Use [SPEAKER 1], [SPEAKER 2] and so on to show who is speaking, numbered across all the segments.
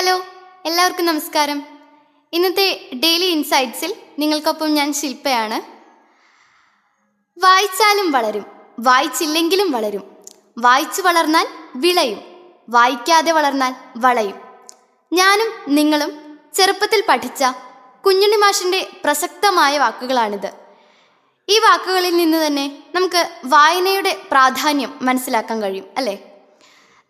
[SPEAKER 1] Hello എല്ലാവർക്കും നമസ്കാരം. ഇന്നത്തെ ഡെയിലി ഇൻസൈറ്റ്സിൽ നിങ്ങൾക്കൊപ്പം ഞാൻ ശില്പയാണ്. വായിച്ചാലും വളരും വായിച്ചില്ലെങ്കിലും വളരും. വായിച്ചു വളർന്നാൽ വിളയും വായിക്കാതെ വളർന്നാൽ വളയും. ഞാനും നിങ്ങളും ചെറുപ്പത്തിൽ പഠിച്ച കുഞ്ഞുണ്ണി മാഷിന്റെ പ്രസക്തമായ വാക്കുകളാണിത്. ഈ വാക്കുകളിൽ നിന്ന് തന്നെ നമുക്ക് വായനയുടെ പ്രാധാന്യം മനസ്സിലാക്കാൻ കഴിയും അല്ലേ?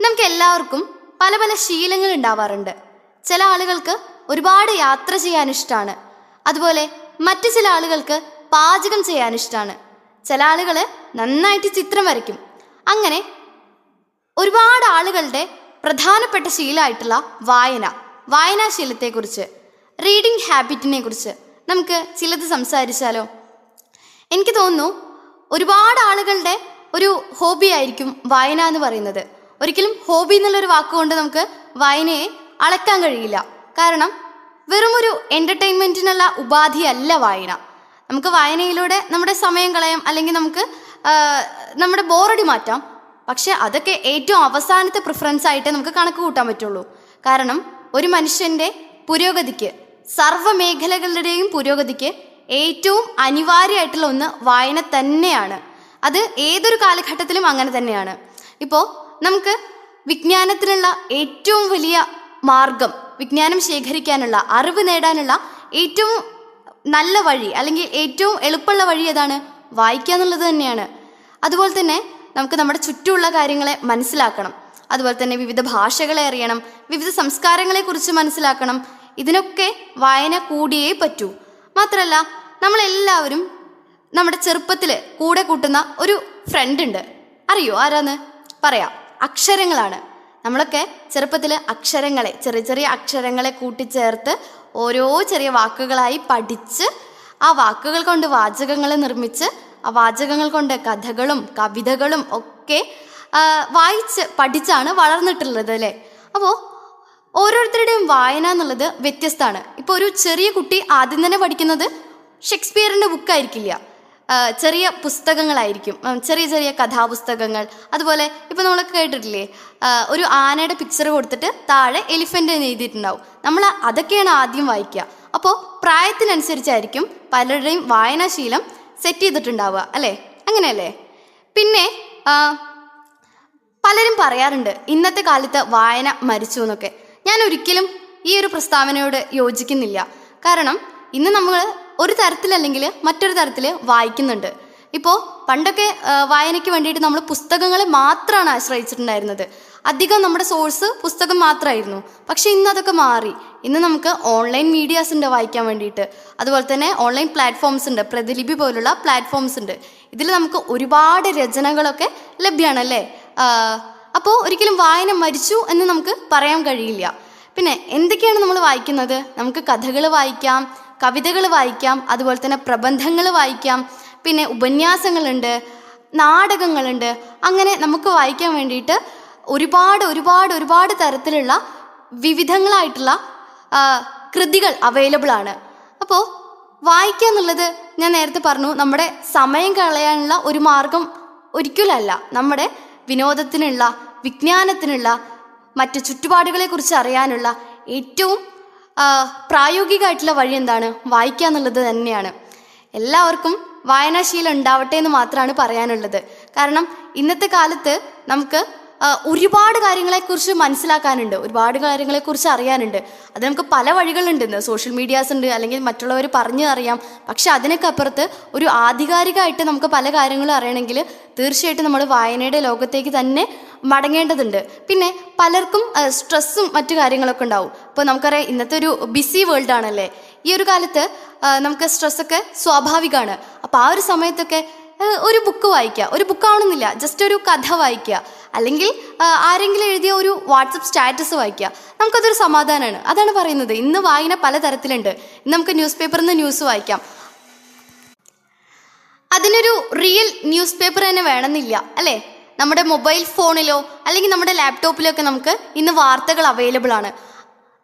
[SPEAKER 1] നമുക്ക് എല്ലാവർക്കും പല പല ശീലങ്ങൾ ഉണ്ടാവാറുണ്ട്. ചില ആളുകൾക്ക് ഒരുപാട് യാത്ര ചെയ്യാൻ ഇഷ്ടമാണ് അതുപോലെ മറ്റു ചില ആളുകൾക്ക് പാചകം ചെയ്യാൻ ഇഷ്ടമാണ് ചില ആളുകൾ നന്നായിട്ട് ചിത്രം വരയ്ക്കും. അങ്ങനെ ഒരുപാട് ആളുകളുടെ പ്രധാനപ്പെട്ട ശീലമായിട്ടുള്ള വായന വായനാശീലത്തെക്കുറിച്ച് റീഡിംഗ് ഹാബിറ്റിനെ കുറിച്ച് നമുക്ക് ചിലത് സംസാരിച്ചാലോ? എനിക്ക് തോന്നുന്നു ഒരുപാട് ആളുകളുടെ ഒരു ഹോബി ആയിരിക്കും വായന എന്ന് പറയുന്നത്. ഒരിക്കലും ഹോബി എന്നുള്ളൊരു വാക്കുകൊണ്ട് നമുക്ക് വായനയെ അളക്കാൻ കഴിയില്ല. കാരണം വെറുമൊരു എന്റർടൈൻമെന്റിനുള്ള ഉപാധിയല്ല വായന. നമുക്ക് വായനയിലൂടെ നമ്മുടെ സമയം കളയാം അല്ലെങ്കിൽ നമുക്ക് നമ്മുടെ ബോറടി മാറ്റാം. പക്ഷേ അതൊക്കെ ഏറ്റവും അവസാനത്തെ പ്രിഫറൻസ് ആയിട്ട് നമുക്ക് കണക്ക് കൂട്ടാൻ പറ്റുള്ളൂ. കാരണം ഒരു മനുഷ്യന്റെ പുരോഗതിക്ക് സർവ മേഖലകളുടെയും പുരോഗതിക്ക് ഏറ്റവും അനിവാര്യമായിട്ടുള്ള ഒന്ന് വായന തന്നെയാണ്. അത് ഏതൊരു കാലഘട്ടത്തിലും അങ്ങനെ തന്നെയാണ്. ഇപ്പോൾ നമുക്ക് വിജ്ഞാനത്തിനുള്ള ഏറ്റവും വലിയ മാർഗം വിജ്ഞാനം ശേഖരിക്കാനുള്ള അറിവ് നേടാനുള്ള ഏറ്റവും നല്ല വഴി അല്ലെങ്കിൽ ഏറ്റവും എളുപ്പമുള്ള വഴി ഏതാണ്? വായിക്കുക എന്നുള്ളത് തന്നെയാണ്. അതുപോലെ തന്നെ നമുക്ക് നമ്മുടെ ചുറ്റുമുള്ള കാര്യങ്ങളെ മനസ്സിലാക്കണം. അതുപോലെ തന്നെ വിവിധ ഭാഷകളെ അറിയണം വിവിധ സംസ്കാരങ്ങളെ കുറിച്ച് മനസ്സിലാക്കണം. ഇതിനൊക്കെ വായന കൂടിയേ പറ്റൂ. മാത്രമല്ല നമ്മളെല്ലാവരും നമ്മുടെ ചെറുപ്പത്തിൽ കൂടെ കൂട്ടുന്ന ഒരു ഫ്രണ്ട് ഉണ്ട്. അറിയോ? ആരാന്ന്? പറയാം. അക്ഷരങ്ങളാണ്. നമ്മളൊക്കെ ചെറുപ്പത്തിൽ അക്ഷരങ്ങളെ ചെറിയ ചെറിയ അക്ഷരങ്ങളെ കൂട്ടിച്ചേർത്ത് ഓരോ ചെറിയ വാക്കുകളായി പഠിച്ച് ആ വാക്കുകൾ കൊണ്ട് വാചകങ്ങൾ നിർമ്മിച്ച് ആ വാചകങ്ങൾ കൊണ്ട് കഥകളും കവിതകളും ഒക്കെ വായിച്ച് പഠിച്ചാണ് വളർന്നിട്ടുള്ളത് അല്ലേ? അപ്പോൾ ഓരോരുത്തരുടെയും വായന എന്നുള്ളത് വ്യത്യസ്തമാണ്. ഇപ്പോൾ ഒരു ചെറിയ കുട്ടി ആദ്യം തന്നെ പഠിക്കുന്നത് ഷേക്സ്പിയറിന്റെ ബുക്കായിരിക്കില്ല ചെറിയ പുസ്തകങ്ങളായിരിക്കും. ചെറിയ ചെറിയ കഥാപുസ്തകങ്ങൾ. അതുപോലെ ഇപ്പം നമ്മൾ കേട്ടിട്ടില്ലേ? ഒരു ആനയുടെ പിക്ചർ കൊടുത്തിട്ട് താഴെ എലിഫന്റ് എന്ന് എഴുതിയിട്ടുണ്ടാവും. നമ്മൾ അതൊക്കെയാണ് ആദ്യം വായിക്കുക അപ്പോൾ പ്രായത്തിനനുസരിച്ചായിരിക്കും പലരുടെയും വായനാശീലം സെറ്റ് ചെയ്തിട്ടുണ്ടാവുക അല്ലേ? അങ്ങനെയല്ലേ? പിന്നെ പലരും പറയാറുണ്ട് ഇന്നത്തെ കാലത്ത് വായന മരിച്ചു എന്നൊക്കെ. ഞാൻ ഒരിക്കലും ഈ ഒരു പ്രസ്താവനയോട് യോജിക്കുന്നില്ല. കാരണം ഇന്ന് നമ്മൾ ഒരു തരത്തിലല്ലെങ്കിൽ മറ്റൊരു തരത്തിൽ വായിക്കുന്നുണ്ട്. ഇപ്പോൾ പണ്ടൊക്കെ വായനയ്ക്ക് വേണ്ടിയിട്ട് നമ്മൾ പുസ്തകങ്ങളെ മാത്രമാണ് ആശ്രയിച്ചിട്ടുണ്ടായിരുന്നത്. അധികം നമ്മുടെ സോഴ്സ് പുസ്തകം മാത്രമായിരുന്നു പക്ഷേ ഇന്ന് അതൊക്കെ മാറി. ഇന്ന് നമുക്ക് ഓൺലൈൻ മീഡിയാസ് ഉണ്ട് വായിക്കാൻ വേണ്ടിയിട്ട്. അതുപോലെ തന്നെ ഓൺലൈൻ പ്ലാറ്റ്ഫോംസ് ഉണ്ട്. പ്രതിലിപി പോലുള്ള പ്ലാറ്റ്ഫോംസ് ഉണ്ട്. ഇതിൽ നമുക്ക് ഒരുപാട് രചനകളൊക്കെ ലഭ്യമാണല്ലേ അപ്പോൾ ഒരിക്കലും വായന മരിച്ചു എന്ന് നമുക്ക് പറയാൻ കഴിയില്ല. പിന്നെ എന്തൊക്കെയാണ് നമ്മൾ വായിക്കുന്നത്? നമുക്ക് കഥകൾ വായിക്കാം കവിതകൾ വായിക്കാം അതുപോലെ തന്നെ പ്രബന്ധങ്ങൾ വായിക്കാം പിന്നെ ഉപന്യാസങ്ങളുണ്ട് നാടകങ്ങളുണ്ട്. അങ്ങനെ നമുക്ക് വായിക്കാൻ വേണ്ടിയിട്ട് ഒരുപാട് ഒരുപാട് ഒരുപാട് തരത്തിലുള്ള വിവിധങ്ങളായിട്ടുള്ള കൃതികൾ അവൈലബിൾ ആണ്. അപ്പോൾ വായിക്കുക എന്നുള്ളത് ഞാൻ നേരത്തെ പറഞ്ഞു നമ്മുടെ സമയം കളയാനുള്ള ഒരു മാർഗം ഒരിക്കലല്ല. നമ്മുടെ വിനോദത്തിനുള്ള വിജ്ഞാനത്തിനുള്ള മറ്റ് ചുറ്റുപാടുകളെക്കുറിച്ച് അറിയാനുള്ള ഏറ്റവും പ്രായോഗികമായിട്ടുള്ള വഴി എന്താണ്? വായിക്കുക എന്നുള്ളത് തന്നെയാണ്. എല്ലാവർക്കും വായനാശീലം ഉണ്ടാവട്ടെ എന്ന് മാത്രമാണ് പറയാനുള്ളത്. കാരണം ഇന്നത്തെ കാലത്ത് നമുക്ക് ഒരുപാട് കാര്യങ്ങളെക്കുറിച്ച് മനസ്സിലാക്കാനുണ്ട്. ഒരുപാട് കാര്യങ്ങളെക്കുറിച്ച് അറിയാനുണ്ട്. അത് നമുക്ക് പല വഴികളുണ്ട്. സോഷ്യൽ മീഡിയാസ് ഉണ്ട് അല്ലെങ്കിൽ മറ്റുള്ളവർ പറഞ്ഞു അറിയാം. പക്ഷെ അതിനൊക്കെ അപ്പുറത്ത് ഒരു ആധികാരികമായിട്ട് നമുക്ക് പല കാര്യങ്ങളും അറിയണമെങ്കിൽ തീർച്ചയായിട്ടും നമ്മൾ വായനയുടെ ലോകത്തേക്ക് തന്നെ മടങ്ങേണ്ടതുണ്ട്. പിന്നെ പലർക്കും സ്ട്രെസ്സും മറ്റു കാര്യങ്ങളൊക്കെ ഉണ്ടാവും. ഇപ്പോൾ നമുക്കറിയാം ഇന്നത്തെ ഒരു ബിസി വേൾഡ് ആണല്ലേ? ഈ ഒരു കാലത്ത് നമുക്ക് സ്ട്രെസ്സൊക്കെ സ്വാഭാവികമാണ് അപ്പോൾ ആ ഒരു സമയത്തൊക്കെ ഒരു ബുക്ക് വായിക്കുക. ഒരു ബുക്ക് ആവണമെന്നില്ല. ജസ്റ്റ് ഒരു കഥ വായിക്കുക. അല്ലെങ്കിൽ ആരെങ്കിലും എഴുതിയ ഒരു വാട്സപ്പ് സ്റ്റാറ്റസ് വായിക്കുക. നമുക്കതൊരു സമാധാനമാണ് അതാണ് പറയുന്നത്. ഇന്ന് വായന പലതരത്തിലുണ്ട്. ഇന്ന് നമുക്ക് ന്യൂസ് പേപ്പറിൽ നിന്ന് ന്യൂസ് വായിക്കാം. അതിനൊരു റിയൽ ന്യൂസ് പേപ്പർ തന്നെ വേണമെന്നില്ല. അല്ലേ? നമ്മുടെ മൊബൈൽ ഫോണിലോ അല്ലെങ്കിൽ നമ്മുടെ ലാപ്ടോപ്പിലോ ഒക്കെ നമുക്ക് ഇന്ന് വാർത്തകൾ അവൈലബിൾ ആണ്.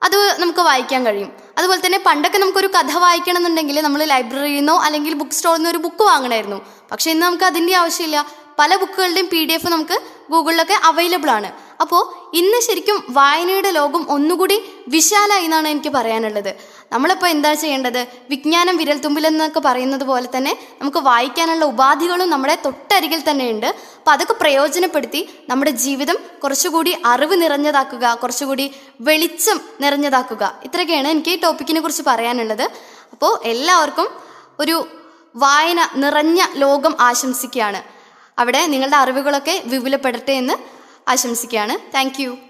[SPEAKER 1] അത് നമുക്ക് വായിക്കാൻ കഴിയും. അതുപോലെ തന്നെ പണ്ടൊക്കെ നമുക്കൊരു കഥ വായിക്കണം എന്നുണ്ടെങ്കിൽ നമ്മൾ ലൈബ്രറിയിൽ നിന്നോ അല്ലെങ്കിൽ ബുക്ക് സ്റ്റോറിൽ നിന്നോ ഒരു ബുക്ക് വാങ്ങണമായിരുന്നു പക്ഷേ ഇന്ന് നമുക്ക് അതിന്റെ ആവശ്യമില്ല. പല ബുക്കുകളുടെയും പി ഡി എഫ് നമുക്ക് ഗൂഗിളിലൊക്കെ അവൈലബിൾ ആണ്. അപ്പോൾ ഇന്ന് ശരിക്കും വായനയുടെ ലോകം ഒന്നുകൂടി വിശാലായി എന്നാണ് എനിക്ക് പറയാനുള്ളത്. നമ്മളിപ്പോൾ എന്താ ചെയ്യേണ്ടത്? വിജ്ഞാനം വിരൽത്തുമ്പിലെന്നൊക്കെ പറയുന്നത് പോലെ തന്നെ നമുക്ക് വായിക്കാനുള്ള ഉപാധികളും നമ്മുടെ തൊട്ടരികിൽ തന്നെയുണ്ട്. അപ്പോൾ അതൊക്കെ പ്രയോജനപ്പെടുത്തി നമ്മുടെ ജീവിതം കുറച്ചുകൂടി അറിവ് നിറഞ്ഞതാക്കുക കുറച്ചുകൂടി വെളിച്ചം നിറഞ്ഞതാക്കുക. ഇത്രയൊക്കെയാണ് എനിക്ക് ഈ ടോപ്പിക്കിനെ കുറിച്ച് പറയാനുള്ളത്. അപ്പോൾ എല്ലാവർക്കും ഒരു വായന നിറഞ്ഞ ലോകം ആശംസിക്കുകയാണ്. അവിടെ നിങ്ങളുടെ അറിവുകളൊക്കെ വിപുലപ്പെടട്ടെ എന്ന് ആശംസിക്കുകയാണ്. താങ്ക്